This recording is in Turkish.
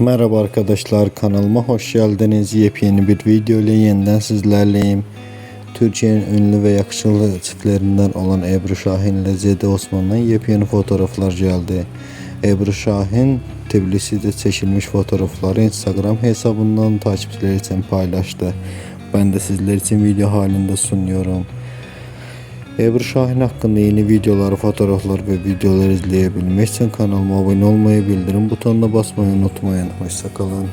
Merhaba arkadaşlar kanalıma hoş geldiniz. Yepyeni bir video ile yeniden sizlerleyim. Türkiye'nin ünlü ve yakışıklı çiftlerinden olan Ebru Şahin ile Zede Osman'dan yepyeni fotoğraflar geldi. Ebru Şahin Tbilisi'de çekilmiş fotoğrafları Instagram hesabından takipçiler için paylaştı. Ben de sizler için video halinde sunuyorum. Ebru Şahin hakkında yeni videoları, fotoğraflar ve videolar izleyebilmek için kanalıma abone olmayı, bildirim butonuna basmayı unutmayın. Hoşçakalın.